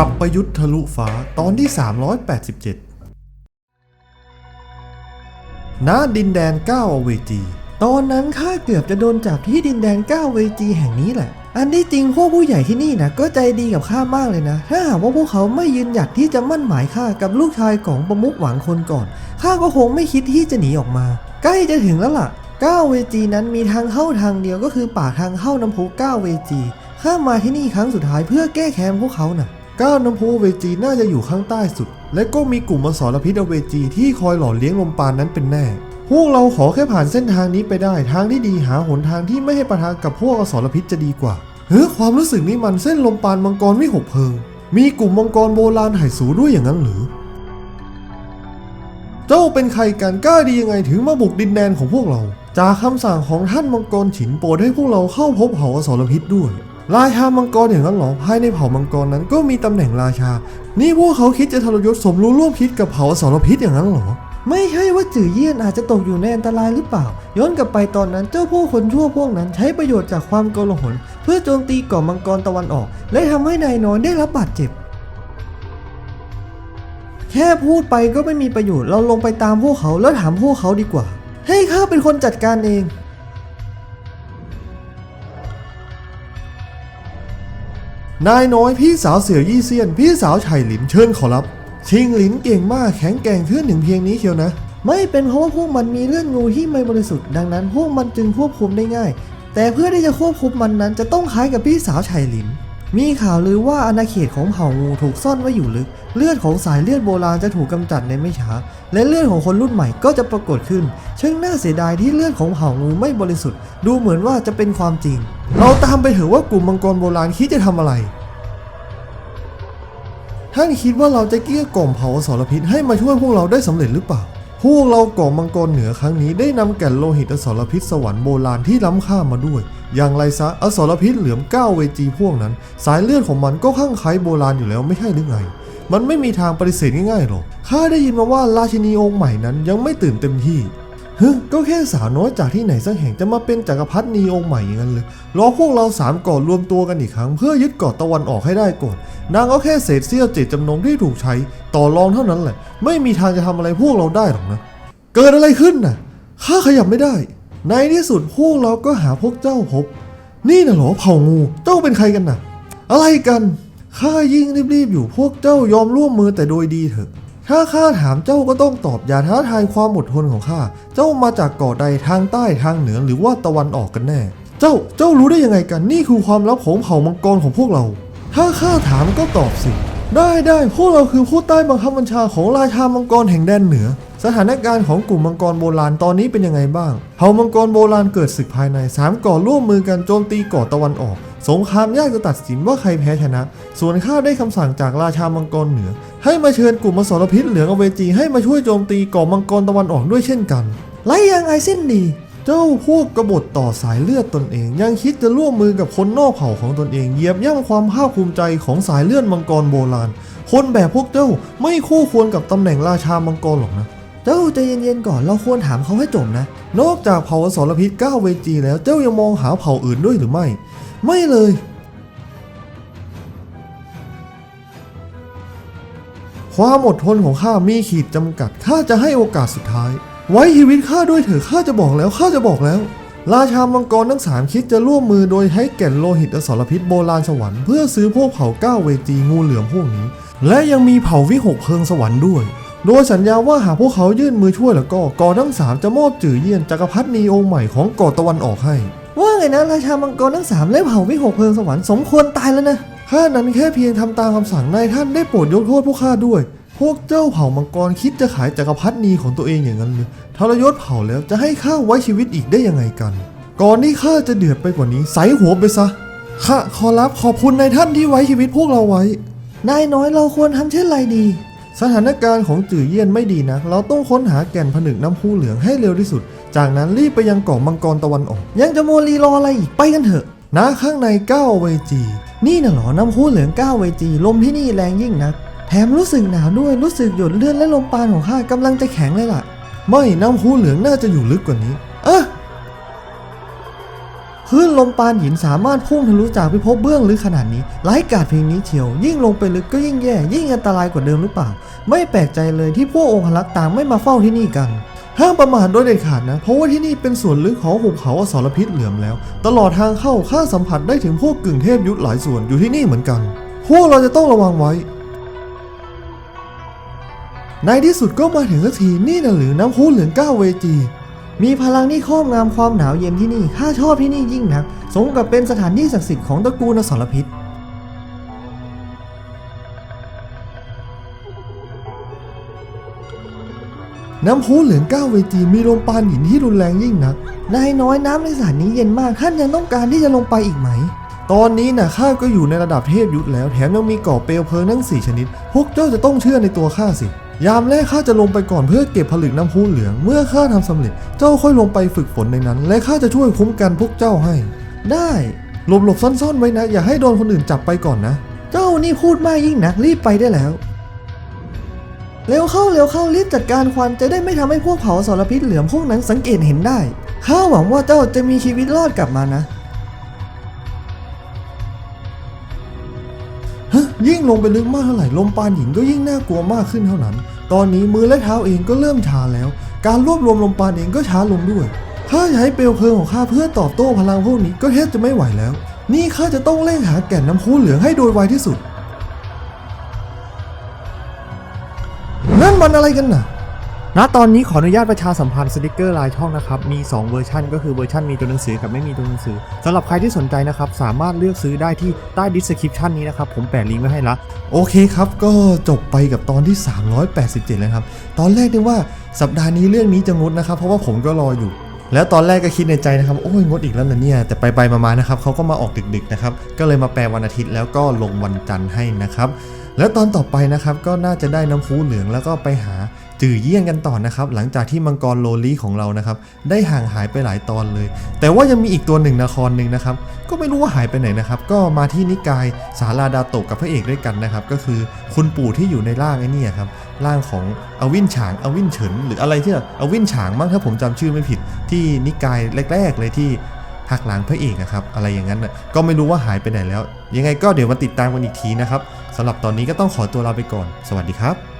สับประยุทธ์ทะลุฟ้าตอนที่ 387 ณ ดินแดนก้าวอเวจี ตอนนั้นข้าเกือบจะโดนจับที่ดินแดนก้าวเวจีแห่งนี้แหละ อันที่จริงพวกผู้ใหญ่ที่นี่นะก็ใจดีกับข้ามากเลยนะ ถ้าหากว่าพวกเขาไม่ยืนหยัดที่จะมั่นหมายข้ากับลูกชายของประมุขหวังคนก่อน ข้าก็คงไม่คิดที่จะหนีออกมา ใกล้จะถึงแล้วล่ะก้าวเวจีนั้นมีทางเข้าทางเดียวก็คือป่าทางเข้าน้ำพุก้าวเวจีข้ามาที่นี่ครั้งสุดท้ายเพื่อแก้แค้นพวกเขาน่ะ ก้าวน้ำพุเวจีน่าจะอยู่ข้างใต้สุด และก็มีกลุ่มอสรพิษอเวจีที่คอยหล่อเลี้ยงลมปานนั้นเป็นแน่ พวกเราขอแค่ผ่านเส้นทางนี้ไปได้ ทางที่ดีหาหนทางที่ไม่ให้ปะทะกับพวกอสรพิษจะดีกว่า เฮ้ยความรู้สึกนี้มันเส้นลมปานมังกรวิหกเพลิง มีกลุ่มมังกรโบราณไหสูด้วยอย่างนั้นหรือ เจ้าเป็นใครกันกล้าดียังไงถึงมาบุกดินแดนของพวกเรา จากคำสั่งของท่านมังกรฉินโปรดให้พวกเราเข้าพบเผ่าอสรพิษด้วย ราชามังกรอย่างนั้นเหรอภายในเผ่ามังกรนั้นก็มีตำแหน่งราชา นี่พวกเขาคิดจะทรยศสมรู้ร่วมคิดกับเผ่าอสรพิษอย่างนั้นเหรอ ไม่ใช่ว่าจื่อเยี่ยนอาจจะตกอยู่ในอันตรายหรือเปล่า ย้อนกลับไปตอนนั้นเจ้าพวกคนชั่วพวกนั้นใช้ประโยชน์จากความโกลาหลเพื่อโจมตีเกาะมังกรตะวันออก และทำให้นายน้อยได้รับบาดเจ็บ แค่พูดไปก็ไม่มีประโยชน์เราลงไปตามพวกเขาแล้วถามพวกเขาดีกว่า ให้ข้าเป็นคนจัดการเอง นายน้อยพี่สาวเสือยี่เซียน พี่สาวไฉหลินเชิญขอรับ ชิงหลินเก่งมากแข็งแกร่งเพื่อนหนึ่งเพียงนี้เชียวนะ ไม่เป็นเพราะว่าพวกมันมีเลือดงูที่ไม่บริสุทธิ์ดังนั้นพวกมันจึงควบคุมได้ง่าย แต่เพื่อที่จะควบคุมมันนั้นจะต้องคล้ายกับพี่สาวไฉหลิน มีข่าวลือว่าอาณาเขตของเผ่างูถูกซ่อนไว้อยู่ลึก เลือดของสายเลือดโบราณจะถูกกำจัดในไม่ช้า และเลือดของคนรุ่นใหม่ก็จะปรากฏขึ้นช่างน่าเสียดายที่เลือดของเผ่างูไม่บริสุทธิ์ ดูเหมือนว่าจะเป็นความจริง เราตามไปเถอะว่ากลุ่มมังกรโบราณคิดจะทำอะไร ท่านคิดว่าเราจะเกลี้ยกล่อมเผ่าอสรพิษให้มาช่วยพวกเราได้สำเร็จหรือเปล่า พวกเราก่อมังกรเหนือครั้งนี้ได้นำแก่นโลหิตอสรพิษสวรรค์โบราณที่ล้ำค่ามาด้วย อย่างไรซะอสรพิษเหลือมก้าวเวจีพวกนั้น สายเลือดของมันก็ข้างไคล้โบราณอยู่แล้วไม่ใช่หรือไง มันไม่มีทางปฏิเสธง่ายๆหรอกข้าได้ยินมาว่าราชินีองค์ใหม่นั้นยังไม่ตื่นเต็มที่ เฮ้ก็แค่สาวน้อยจากที่ไหนสักแห่งจะมาเป็นจักรพรรดินีองค์ใหม่อย่างนั้นเลยรอพวกเราสามก่อนรวมตัวกันอีกครั้ง เพื่อยึดเกาะตะวันออกให้ได้ก่อน นางก็แค่เศษเสี้ยวเจตจำนงที่ถูกใช้ ต่อรองเท่านั้นแหละ ไม่มีทางจะทำอะไรพวกเราได้หรอกนะ เกิดอะไรขึ้นน่ะข้าขยับไม่ได้ ในที่สุดพวกเราก็หาพวกเจ้าพบ นี่น่ะหรอเผ่างูเจ้าเป็นใครกันน่ะ อะไรกันข้ายิ่งรีบๆอยู่พวกเจ้ายอมร่วมมือแต่โดยดีเถอะ ถ้าข้าถามเจ้าก็ต้องตอบอย่าท้าทายความอดทนของข้า เจ้ามาจากเกาะใดทางใต้ทางเหนือหรือว่าตะวันออกกันแน่ เจ้าเจ้ารู้ได้ยังไงกันนี่คือความลับของเผ่ามังกรของพวกเรา ถ้าข้าถามก็ตอบสิ ได้ได้พวกเราคือผู้ใต้บังคับบัญชาของราชามังกรแห่งแดนเหนือ สถานการณ์ของกลุ่มมังกรโบราณตอนนี้เป็นยังไงบ้าง เผ่ามังกรโบราณเกิดศึกภายในสามเก่อร่วมมือกันโจมตีเกาะตะวันออก สงครามยากจะตัดสินว่าใครแพ้ชนะ ส่วนข้าได้คำสั่งจากราชามังกรเหนือ ให้มาเชิญกลุ่มมสรพิษเหลืองอเวจีให้มาช่วยโจมตีเกาะมังกรตะวันออกด้วยเช่นกันไล่ยังไงเส้นดี เจ้าพวกกบฏต่อสายเลือดตนเอง ยังคิดจะร่วมมือกับคนนอกเผ่าของตนเองเหยียบย่ำความภาคภูมิใจของสายเลือดมังกรโบราณ คนแบบพวกเจ้าไม่คู่ควรกับตำแหน่งราชามังกรหรอกนะ เจ้าใจเย็นๆก่อนเราควรถามเขาให้จบนะ นอกจากเผ่าอสรพิษก้าวเวจีแล้วเจ้ายังมองหาเผ่าอื่นด้วยหรือไม่ ไม่เลย ความอดทนของข้ามีขีดจำกัดข้าจะให้โอกาสสุดท้าย ไว้ชีวิตข้าด้วยเถอะข้าจะบอกแล้วข้าจะบอกแล้วราชามังกรทั้งสามคิดจะร่วมมือโดยใช้แก่นโลหิตอสรพิษโบราณสวรรค์เพื่อซื้อพวกเผ่าก้าวเวจีงูเหลือมพวกนี้ และยังมีเผ่าวิหกเพิงสวรรค์ด้วย โดยสัญญาว่าหากพวกเขายื่นมือช่วยแล้วก็กอทั้งสามจะมอบจื่อเยี่ยนจักรพรรดินีองค์ใหม่ของกาะตะวันออกให้ ว่าไงนะราชามังกรทั้งสามและเผ่าวิหกเพลิงสวรรค์สมควรตายแล้วนะข้านั้นแค่เพียงทำตามคำสั่งนายท่านได้โปรดยกโทษพวกข้าด้วย พวกเจ้าเผ่ามังกรคิดจะขายจักรพรรดินีของตัวเองอย่างนั้นเลยทรยศเผ่าแล้วจะให้ข้าไว้ชีวิตอีกได้ยังไงกัน ก่อนที่ข้าจะเดือดไปกว่านี้ใส่หัวไปซะข้าขอรับขอบคุณนายท่านที่ไว้ชีวิตพวกเราไว้นายน้อยเราควรทำเช่นไรดี สถานการณ์ของจื่อเยี่ยนไม่ดีนะ เราต้องค้นหาแก่นผนึกน้ำพุเหลืองให้เร็วที่สุด จากนั้นรีบไปยังเกาะมังกรตะวันออก ยังจะโมลีรออะไรอีก ไปกันเถอะณข้างในก้าวเวจี นี่น่ะเหรอ น้ำพุเหลืองก้าวเวจี ลมที่นี่แรงยิ่งนัก แถมรู้สึกหนาวด้วย รู้สึกหยดเลือดและลมปาณของข้ากำลังจะแข็งเลยล่ะ ไม่ น้ำพุเหลืองน่าจะอยู่ลึกกว่านี้ คลื่นลมปานหินสามารถพุ่งทะลุจากพิภพเบื้องลึกขนาดนี้ไร้กาจเพียงนี้เชียว ยิ่งลงไปลึกก็ยิ่งแย่ ยิ่งอันตรายกว่าเดิมหรือเปล่า ไม่แปลกใจเลยที่พวกองค์ลักษ์ต่างไม่มาเฝ้าที่นี่กันห้ามประมาทโดยเด็ดขาดนะ เพราะว่าที่นี่เป็นส่วนลึกของหุบเขาอสรพิษเหลื่อมแล้ว ตลอดทางเข้าข้าสัมผัสได้ถึงพวกกึ่งเทพยุทธหลายส่วนอยู่ที่นี่เหมือนกัน พวกเราจะต้องระวังไว้ ในที่สุดก็มาถึงสักทีนี่นะหรือน้ำพุเหลืองก้าเวจี มีพลังที่ครอบงำความหนาวเย็นที่นี่ข้าชอบที่นี่ยิ่งนัก สมกับเป็นสถานที่ศักดิ์สิทธิ์ของตระกูลอสรพิษ น้ำพุเหลืองก้าวเวจีมีลมปานหินที่รุนแรงยิ่งนัก นายน้อยน้ำในสถานนี้เย็นมาก ท่านยังต้องการที่จะลงไปอีกไหม ตอนนี้นะข้าก็อยู่ในระดับเทพยุทธแล้ว แถมยังมีก่อเปลวเพลิงทั้งสี่ชนิด พวกเจ้าจะต้องเชื่อในตัวข้าสิ ยามแรกข้าจะลงไปก่อนเพื่อเก็บผลึกน้ำพุเหลือง เมื่อข้าทำสำเร็จ เจ้าค่อยลงไปฝึกฝนในนั้น และข้าจะช่วยคุ้มกันพวกเจ้าให้ ได้หลบๆซ่อนๆไว้นะ อย่าให้โดนคนอื่นจับไปก่อนนะ เจ้านี่พูดมากยิ่งนักรีบไปได้แล้ว เร็วเข้าเร็วเข้ารีบจัดการควันจะได้ไม่ทำให้พวกเผาสารพิษเหลือมพวกนั้นสังเกตเห็นได้ ข้าหวังว่าเจ้าจะมีชีวิตรอดกลับมานะ ยิ่งลงไปลึกมากเท่าไหร่ลมปานหินก็ยิ่งน่ากลัวมากขึ้นเท่านั้น ตอนนี้มือและเท้าเองก็เริ่มชาแล้ว การรวบรวมลมปานเองก็ช้าลงด้วย ถ้าจะใช้เปลวเพลิงของข้าเพื่อตอบโต้พลังพวกนี้ก็แทบจะไม่ไหวแล้ว นี่ข้าจะต้องเร่งหาแก่นน้ำคูเหลืองให้โดยไวที่สุด นั่นมันอะไรกันน่ะ ณตอนนี้ขออนุญาตประชาสัมพันธ์สติกเกอร์ลายช่องนะครับ มี 2 เวอร์ชันก็คือเวอร์ชันมีตัวหนังสือกับไม่มีตัวหนังสือสำหรับใครที่สนใจนะครับ สามารถเลือกซื้อได้ที่ใต้ดิสคริปชันนี้นะครับ ผมแปะลิงก์ไว้ให้ละ โอเคครับ ก็จบไปกับตอนที่ 387 แล้วครับ ตอนแรกนึกว่าสัปดาห์นี้เรื่องนี้จะงดนะครับ เพราะว่าผมก็รออยู่ แล้วตอนแรกก็คิดในใจนะครับโอ้ยงดอีกแล้วนะเนี่ยแต่ไปไปมาๆนะครับเขาก็มาออกดึกๆนะครับก็เลยมาแปลวันอาทิตย์แล้วก็ลงวันจันทร์ให้นะครับ แล้วตอนต่อไปนะครับก็น่าจะได้น้ำพุเหลืองแล้วก็ไปหาจื่อเยี่ยงกันต่อนะครับ หลังจากที่มังกรโลลีของเรานะครับ ได้ห่างหายไปหลายตอนเลย แต่ว่ายังมีอีกตัวหนึ่งนครหนึ่งนะครับ ก็ไม่รู้ว่าหายไปไหนนะครับ ก็มาที่นิกายสาราดาโตะกับพระเอกด้วยกันนะครับ ก็คือคุณปู่ที่อยู่ในร่างไอ้นี่ครับร่างของอวินฉางอวินเฉิน หรืออะไรที่แบบอวินฉางมั้งถ้าผมจำชื่อไม่ผิด ที่นิกายแรก ๆ เลยที่หักหลังพระเอกนะครับอะไรอย่างนั้นก็ไม่รู้ว่าหายไปไหนแล้ว ยังไงก็เดี๋ยวมาติดตามกันอีกทีนะครับ สำหรับตอนนี้ก็ต้องขอตัวลาไปก่อน สวัสดีครับ